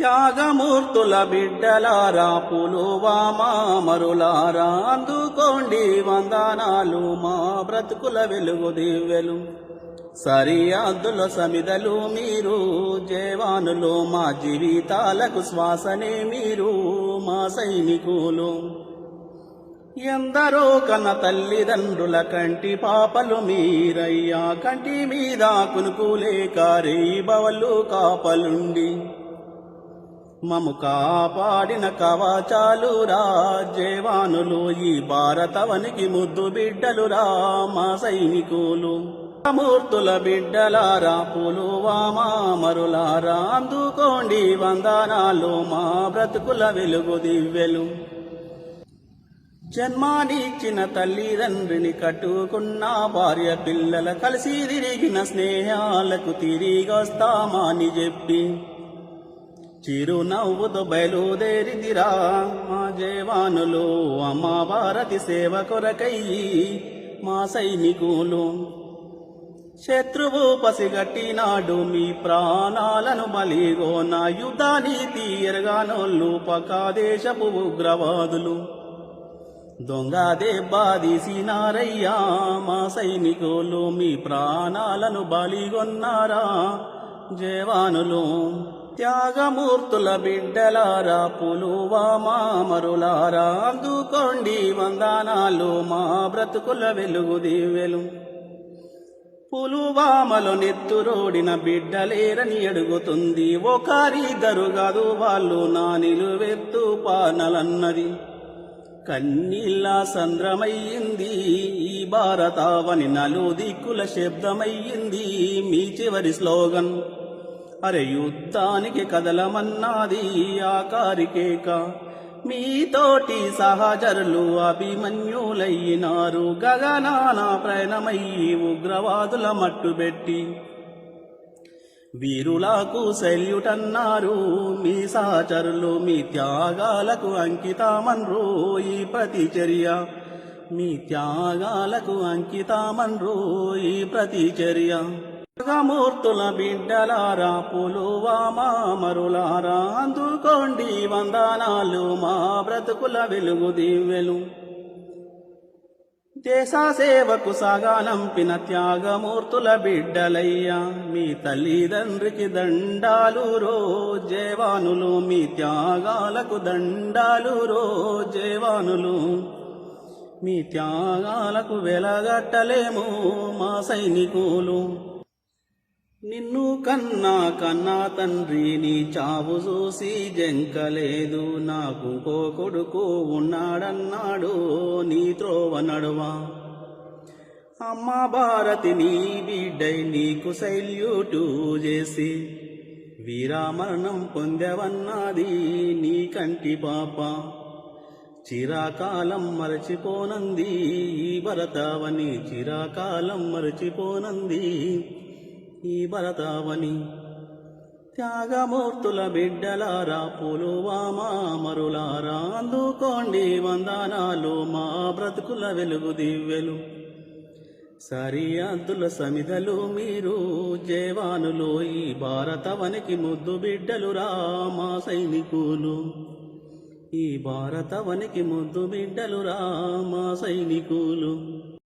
త్యాగమూర్తుల బిడ్డలారా పులువామా మరులారా అందుకోండి వందనాలు మా బ్రతుకుల వెలుగు దివ్యలు. సరిహద్దుల సమిదలు మీరు జవానులు మా జీవితాలకు శ్వాసనే మీరు మా సైనికులు. ఎందరో కన్న తల్లిదండ్రుల కంటి పాపలు మీరయ్యా కంటి మీద కునుకులే కారే బవలు కాపలుండి. మము కాపాడిన కవచాలు రాజ్యవానులు ఈ భారతవనికి ముద్దు బిడ్డలు రా మా సైనికులు. మూర్తుల బిడ్డలారా పులువామా మరులారా అందుకోండి వందనాలు మా బ్రతుకుల వెలుగు దివ్యలు. జన్మానిచ్చిన తల్లిదండ్రిని కట్టుకున్న భార్య పిల్లల కలిసి తిరిగిన స్నేహాలకు తిరిగి వస్తామని చెప్పి చిరునవ్వుతో బయలుదేరిదిరా మా జవానులు అమ్మ భారతి సేవ కొరకై మా సైనికులు. శత్రువు పసిగట్టినాడు మీ ప్రాణాలను బలిగోన యుద్ధాన్ని తీయరగానోళ్ళు పకాదేశపు ఉగ్రవాదులు. దొంగ దెబ్బదీసినారయ్యా మా సైనికులు మీ ప్రాణాలను బలిగొన్నారా జవానులు త్యాగమూర్తుల బిడ్డలారా పులువా మామరులారా అందుకోండి వందనాలు మా బ్రతుకుల వెలుగు దివ్యలు. పులువామలో నెత్తురోడిన బిడ్డలేరని అడుగుతుంది. ఒకరిద్దరు కాదు వాళ్ళు నా నిలువెత్తు పానలన్నది. కన్నీళ్ళ సంద్రమయ్యింది ఈ భారతావని నలు దిక్కుల శబ్దమయ్యింది మీ చివరి స్లోగన్. అరే యుద్ధానికి కదలమన్నాది ఆకారికేక మీతోటి సహచరులు అభిమన్యులయ్యినారు గగనాన ప్రయాణమయ్యి ఉగ్రవాదుల మట్టుబెట్టి వీరులకు సెల్యూట్ అన్నారు మీ సహచరులు మీ త్యాగాలకు అంకితామన్రు. ఈ ప్రతిచర్య మీ త్యాగాలకు అంకితామన్రు. ఈ ప్రతిచర్య త్యాగమూర్తుల బిడ్డలారా పులువామా మరులారా. అందుకోండి వందనాలు మా బ్రతుకుల వెలుగు దివ్యలు దేశ సేవకు సాగానంపిన త్యాగమూర్తుల బిడ్డలయ్యా మీ తల్లిదండ్రికి దండాలు రో జవానులు మీ త్యాగాలకు దండాలు రో జవానులు మీ త్యాగాలకు వెలగట్టలేము మా సైనికులు. నిన్ను కన్నా కన్నా తండ్రి నీ చావు చూసి జంకలేదు. నాకు కో కొడుకు ఉన్నాడన్నాడు నీ త్రోవ నడువా? అమ్మ భారతి నీ బిడ్డై నీకు శైల్యూటు చేసి వీరామరణం పొందవన్నది నీ కంటి పాప. చిరాకాలం మరచిపోనంది ఈ భరతావని చిరాకాలం మరచిపోనంది. ఈ భరతావని. త్యాగమూర్తుల బిడ్డలారా పులువామా మరులారా అందుకోండి వందనాలు మా బ్రతుకుల వెలుగు దివ్యలు. సరిహద్దుల సమిధలు మీరు జయవానులు ఈ భారతవనికి ముద్దు బిడ్డలు రా మా సైనికులు. ఈ భారతవనికి ముద్దు బిడ్డలు రా మా సైనికులు.